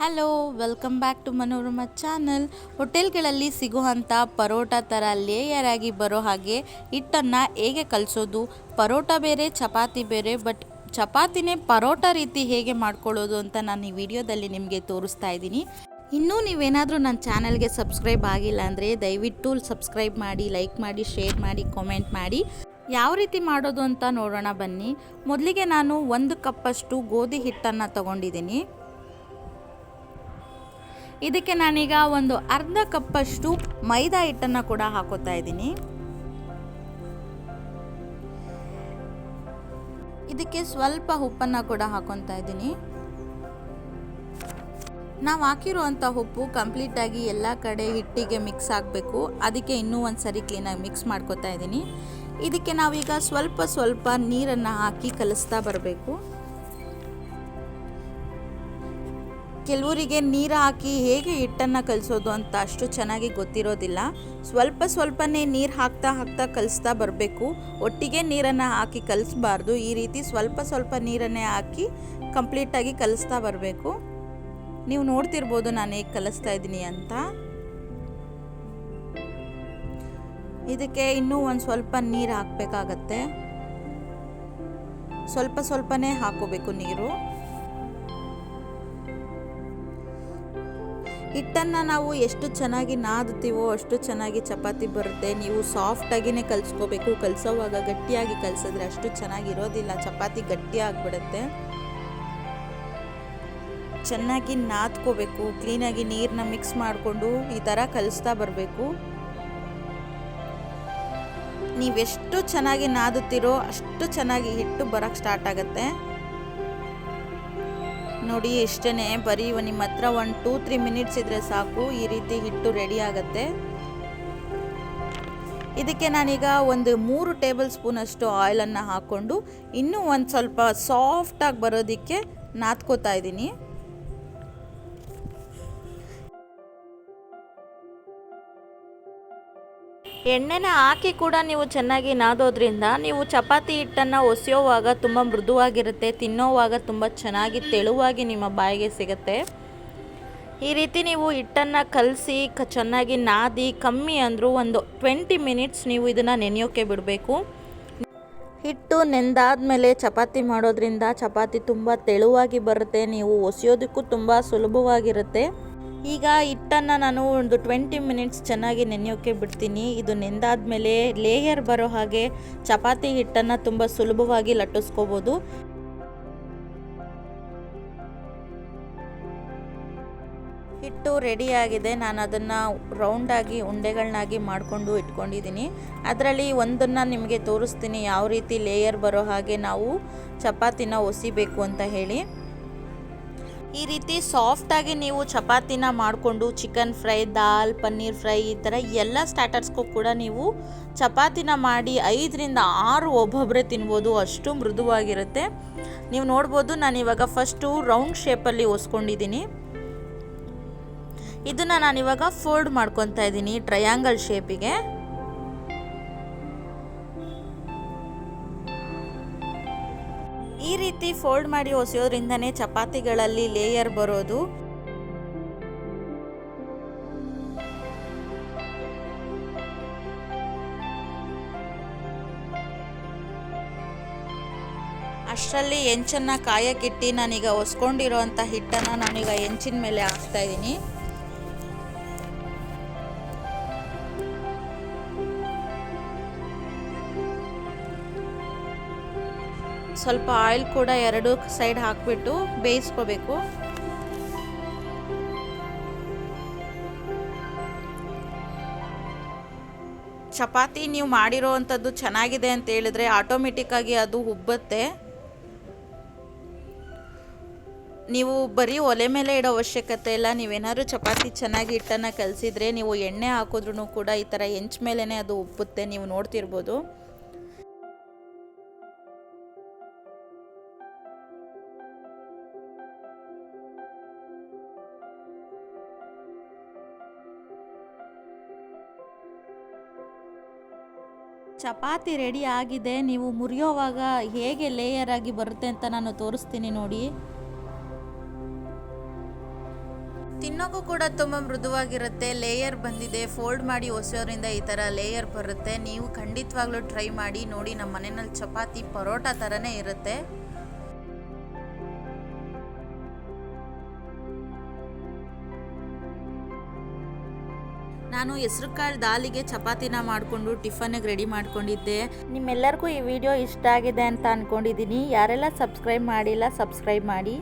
Hello welcome back to Manorama channel ಹೋಟೆಲ್ಗಳಲ್ಲಿ ಸಿಗುವಂಥ ಪರೋಟ ಥರ ಲೇಯರ್ ಆಗಿ ಬರೋ ಹಾಗೆ ಹಿಟ್ಟನ್ನು ಹೇಗೆ ಕಲಿಸೋದು? ಪರೋಟ ಬೇರೆ, ಚಪಾತಿ ಬೇರೆ ಬಟ್ ಚಪಾತಿನೇ ಪರೋಟ ರೀತಿ ಹೇಗೆ ಮಾಡ್ಕೊಳ್ಳೋದು ಅಂತ ನಾನು ಈ ವಿಡಿಯೋದಲ್ಲಿ ನಿಮಗೆ ತೋರಿಸ್ತಾ ಇದ್ದೀನಿ. ಇನ್ನೂ ನೀವೇನಾದರೂ ನನ್ನ ಚಾನಲ್ಗೆ ಸಬ್ಸ್ಕ್ರೈಬ್ ಆಗಿಲ್ಲ ಅಂದರೆ ದಯವಿಟ್ಟು ಸಬ್ಸ್ಕ್ರೈಬ್ ಮಾಡಿ ಲೈಕ್ ಮಾಡಿ ಶೇರ್ ಮಾಡಿ ಕಾಮೆಂಟ್ ಮಾಡಿ. ಯಾವ ರೀತಿ ಮಾಡೋದು ಅಂತ ನೋಡೋಣ ಬನ್ನಿ. ಮೊದಲಿಗೆ ನಾನು ಒಂದು ಕಪ್ಪಷ್ಟು ಗೋಧಿ ಹಿಟ್ಟನ್ನು ತಗೊಂಡಿದ್ದೀನಿ. ಇದಕ್ಕೆ ನಾನೀಗ ಒಂದು ಅರ್ಧ ಕಪ್ಪಷ್ಟು ಮೈದಾ ಹಿಟ್ಟನ್ನು ಕೂಡ ಹಾಕೋತಾ ಇದ್ದೀನಿ. ಇದಕ್ಕೆ ಸ್ವಲ್ಪ ಉಪ್ಪನ್ನು ಕೂಡ ಹಾಕೊತಾ ಇದ್ದೀನಿ. ನಾವು ಹಾಕಿರುವಂಥ ಉಪ್ಪು ಕಂಪ್ಲೀಟಾಗಿ ಎಲ್ಲ ಕಡೆ ಹಿಟ್ಟಿಗೆ ಮಿಕ್ಸ್ ಆಗಬೇಕು. ಅದಕ್ಕೆ ಇನ್ನೂ ಒಂದು ಸರಿ ಕ್ಲೀನಾಗಿ ಮಿಕ್ಸ್ ಮಾಡ್ಕೋತಾ ಇದ್ದೀನಿ. ಇದಕ್ಕೆ ನಾವೀಗ ಸ್ವಲ್ಪ ಸ್ವಲ್ಪ ನೀರನ್ನು ಹಾಕಿ ಕಲಿಸ್ತಾ ಬರಬೇಕು. ಕೆಲವರಿಗೆ ನೀರು ಹಾಕಿ ಹೇಗೆ ಹಿಟ್ಟನ್ನು ಕಲಿಸೋದು ಅಂತ ಅಷ್ಟು ಚೆನ್ನಾಗಿ ಗೊತ್ತಿರೋದಿಲ್ಲ. ಸ್ವಲ್ಪ ಸ್ವಲ್ಪನೇ ನೀರು ಹಾಕ್ತಾ ಹಾಕ್ತಾ ಕಲಿಸ್ತಾ ಬರಬೇಕು. ಒಟ್ಟಿಗೆ ನೀರನ್ನು ಹಾಕಿ ಕಲಿಸ್ಬಾರ್ದು. ಈ ರೀತಿ ಸ್ವಲ್ಪ ಸ್ವಲ್ಪ ನೀರನ್ನೇ ಹಾಕಿ ಕಂಪ್ಲೀಟಾಗಿ ಕಲಿಸ್ತಾ ಬರಬೇಕು. ನೀವು ನೋಡ್ತಿರ್ಬೋದು ನಾನು ಹೇಗೆ ಕಲಿಸ್ತಾ ಇದ್ದೀನಿ ಅಂತ. ಇದಕ್ಕೆ ಇನ್ನೂ ಒಂದು ಸ್ವಲ್ಪ ನೀರು ಹಾಕಬೇಕಾಗತ್ತೆ. ಸ್ವಲ್ಪ ಸ್ವಲ್ಪನೇ ಹಾಕೋಬೇಕು ನೀರು. ಹಿಟ್ಟನ್ನು ನಾವು ಎಷ್ಟು ಚೆನ್ನಾಗಿ ನಾದುತ್ತೀವೋ ಅಷ್ಟು ಚೆನ್ನಾಗಿ ಚಪಾತಿ ಬರುತ್ತೆ. ನೀವು ಸಾಫ್ಟಾಗಿಯೇ ಕಲಿಸ್ಕೋಬೇಕು. ಕಲಿಸೋವಾಗ ಗಟ್ಟಿಯಾಗಿ ಕಲಿಸಿದ್ರೆ ಅಷ್ಟು ಚೆನ್ನಾಗಿರೋದಿಲ್ಲ ಚಪಾತಿ ಗಟ್ಟಿ ಆಗಿಬಿಡುತ್ತೆ. ಚೆನ್ನಾಗಿ ನಾದ್ಕೋಬೇಕು. ಕ್ಲೀನಾಗಿ ನೀರನ್ನ ಮಿಕ್ಸ್ ಮಾಡಿಕೊಂಡು ಈ ಥರ ಕಲಿಸ್ತಾ ಬರಬೇಕು. ನೀವೆಷ್ಟು ಚೆನ್ನಾಗಿ ನಾದುತ್ತೀರೋ ಅಷ್ಟು ಚೆನ್ನಾಗಿ ಹಿಟ್ಟು ಬರೋಕ್ಕೆ ಸ್ಟಾರ್ಟ್ ಆಗುತ್ತೆ. ನೋಡಿ ಇಷ್ಟೇ ಬರೀ ನಿಮ್ಮ ಹತ್ರ ಒಂದು ಟೂ ತ್ರೀ ಮಿನಿಟ್ಸ್ ಇದ್ರೆ ಸಾಕು. ಈ ರೀತಿ ಹಿಟ್ಟು ರೆಡಿ ಆಗುತ್ತೆ. ಇದಕ್ಕೆ ನಾನೀಗ ಒಂದು ಮೂರು ಟೇಬಲ್ ಸ್ಪೂನಷ್ಟು ಆಯಿಲನ್ನು ಹಾಕ್ಕೊಂಡು ಇನ್ನೂ ಒಂದು ಸ್ವಲ್ಪ ಸಾಫ್ಟಾಗಿ ಬರೋದಕ್ಕೆ ನಾದ್ಕೋತಾ ಇದ್ದೀನಿ. ಎಣ್ಣೆನ ಹಾಕಿ ಕೂಡ ನೀವು ಚೆನ್ನಾಗಿ ನಾದೋದ್ರಿಂದ ನೀವು ಚಪಾತಿ ಹಿಟ್ಟನ್ನು ಒಸೆಯೋವಾಗ ತುಂಬ ಮೃದುವಾಗಿರುತ್ತೆ, ತಿನ್ನೋವಾಗ ತುಂಬ ಚೆನ್ನಾಗಿ ತೆಳುವಾಗಿ ನಿಮ್ಮ ಬಾಯಿಗೆ ಸಿಗುತ್ತೆ. ಈ ರೀತಿ ನೀವು ಹಿಟ್ಟನ್ನು ಕಲಸಿ, ಕ ಚೆನ್ನಾಗಿ ನಾದಿ, ಕಮ್ಮಿ ಅಂದರೂ ಒಂದು ಟ್ವೆಂಟಿ ಮಿನಿಟ್ಸ್ ನೀವು ಇದನ್ನು ನೆನೆಯೋಕ್ಕೆ ಬಿಡಬೇಕು. ಹಿಟ್ಟು ನೆಂದಾದ್ಮೇಲೆ ಚಪಾತಿ ಮಾಡೋದ್ರಿಂದ ಚಪಾತಿ ತುಂಬ ತೆಳುವಾಗಿ ಬರುತ್ತೆ, ನೀವು ಒಸೆಯೋದಕ್ಕೂ ತುಂಬ ಸುಲಭವಾಗಿರುತ್ತೆ. ಈಗ ಹಿಟ್ಟನ್ನು ನಾನು ಒಂದು ಟ್ವೆಂಟಿ ಮಿನಿಟ್ಸ್ ಚೆನ್ನಾಗಿ ನೆನೆಯೋಕ್ಕೆ ಬಿಡ್ತೀನಿ. ಇದು ನೆಂದಾದ್ಮೇಲೆ ಲೇಯರ್ ಬರೋ ಹಾಗೆ ಚಪಾತಿ ಹಿಟ್ಟನ್ನು ತುಂಬ ಸುಲಭವಾಗಿ ಲಟ್ಟಿಸ್ಕೋಬೋದು. ಹಿಟ್ಟು ರೆಡಿಯಾಗಿದೆ ನಾನು ಅದನ್ನು ರೌಂಡಾಗಿ ಉಂಡೆಗಳನ್ನಾಗಿ ಮಾಡಿಕೊಂಡು ಇಟ್ಕೊಂಡಿದ್ದೀನಿ. ಅದರಲ್ಲಿ ಒಂದನ್ನು ನಿಮಗೆ ತೋರಿಸ್ತೀನಿ. ಯಾವ ರೀತಿ ಲೇಯರ್ ಬರೋ ಹಾಗೆ ನಾವು ಚಪಾತಿನ ಒಸಿಬೇಕು ಅಂತ ಹೇಳಿ. ಈ ರೀತಿ ಸಾಫ್ಟಾಗಿ ನೀವು ಚಪಾತಿನ ಮಾಡಿಕೊಂಡು chicken fry dal paneer fry ಈ ಥರ ಎಲ್ಲ ಸ್ಟಾರ್ಟರ್ಸ್ಗೂ ಕೂಡ ನೀವು ಚಪಾತಿನ ಮಾಡಿ ಐದರಿಂದ ಆರು ಒಬ್ಬೊಬ್ಬರೇ ತಿನ್ಬೋದು. ಅಷ್ಟು ಮೃದುವಾಗಿರುತ್ತೆ. ನೀವು ನೋಡ್ಬೋದು ನಾನು ಇವಾಗ ಫಸ್ಟು ರೌಂಡ್ ಶೇಪಲ್ಲಿ ಒಸ್ಕೊಂಡಿದ್ದೀನಿ. ಇದನ್ನು ನಾನಿವಾಗ ಫೋಲ್ಡ್ ಮಾಡ್ಕೊತಾ ಇದ್ದೀನಿ ಟ್ರಯಾಂಗಲ್ ಶೇಪಿಗೆ ಈ ರೀತಿ ಫೋಲ್ಡ್ ಮಾಡಿ ಒಸೆಯೋದ್ರಿಂದನೇ ಚಪಾತಿಗಳಲ್ಲಿ ಲೇಯರ್ ಬರೋದು. ಅಷ್ಟರಲ್ಲಿ ಹೆಂಚನ್ನು ಕಾಯಕ್ಕಿಟ್ಟು ನಾನೀಗ ಒಸ್ಕೊಂಡಿರೋ ಅಂಥ ಹಿಟ್ಟನ್ನು ನಾನೀಗ ಹೆಂಚಿನ ಮೇಲೆ ಹಾಕ್ತಾ ಇದ್ದೀನಿ. ಸ್ವಲ್ಪ ಆಯಿಲ್ ಕೂಡ ಎರಡು ಸೈಡ್ ಹಾಕಿಬಿಟ್ಟು ಬೇಯಿಸ್ಕೋಬೇಕು. ಚಪಾತಿ ನೀವು ಮಾಡಿರೋ ಅಂಥದ್ದು ಚೆನ್ನಾಗಿದೆ ಅಂತ ಹೇಳಿದ್ರೆ ಆಟೋಮೆಟಿಕ್ಕಾಗಿ ಅದು ಉಬ್ಬತ್ತೆ. ನೀವು ಬರೀ ಒಲೆ ಮೇಲೆ ಇಡೋ ಅವಶ್ಯಕತೆ ಇಲ್ಲ, ನೀವೇನಾದ್ರು ಚಪಾತಿ ಚೆನ್ನಾಗಿ ಹಿಟ್ಟನ್ನು ಕಲಸಿದ್ರೆ ನೀವು ಎಣ್ಣೆ ಹಾಕಿದ್ರೂ ಕೂಡ ಈ ಥರ ಹೆಂಚ್ ಮೇಲೇ ಅದು ಉಬ್ಬುತ್ತೆ, ನೀವು ನೋಡ್ತಿರ್ಬೋದು. ಚಪಾತಿ ರೆಡಿ ಆಗಿದೆ, ನೀವು ಮುರಿಯೋವಾಗ ಹೇಗೆ ಲೇಯರ್ ಆಗಿ ಬರುತ್ತೆ ಅಂತ ನಾನು ತೋರಿಸ್ತೀನಿ ನೋಡಿ. ತಿನ್ನೋಕ್ಕೂ ಕೂಡ ತುಂಬ ಮೃದುವಾಗಿರುತ್ತೆ ಲೇಯರ್ ಬಂದಿದೆ ಫೋಲ್ಡ್ ಮಾಡಿ ಒಸೆಯೋದ್ರಿಂದ ಈ ಥರ ಲೇಯರ್ ಬರುತ್ತೆ. ನೀವು ಖಂಡಿತವಾಗ್ಲೂ ಟ್ರೈ ಮಾಡಿ ನೋಡಿ, ನಮ್ಮ ಮನೆಯಲ್ಲಿ ಚಪಾತಿ ಪರೋಟ ಥರನೇ ಇರುತ್ತೆ. ನಾನು ಹೆಸರು ಕಾಳು ದಾಲಿಗೆ ಚಪಾತಿನ ಮಾಡಿಕೊಂಡು ಟಿಫನ್ಗೆ ರೆಡಿ ಮಾಡ್ಕೊಂಡಿದ್ದೆ. ನಿಮ್ಮೆಲ್ಲರಿಗೂ ಈ ವಿಡಿಯೋ ಇಷ್ಟ ಆಗಿದೆ ಅಂತ ಅನ್ಕೊಂಡಿದೀನಿ ಯಾರೆಲ್ಲ ಸಬ್ಸ್ಕ್ರೈಬ್ ಮಾಡಿಲ್ಲ ಸಬ್ಸ್ಕ್ರೈಬ್ ಮಾಡಿ.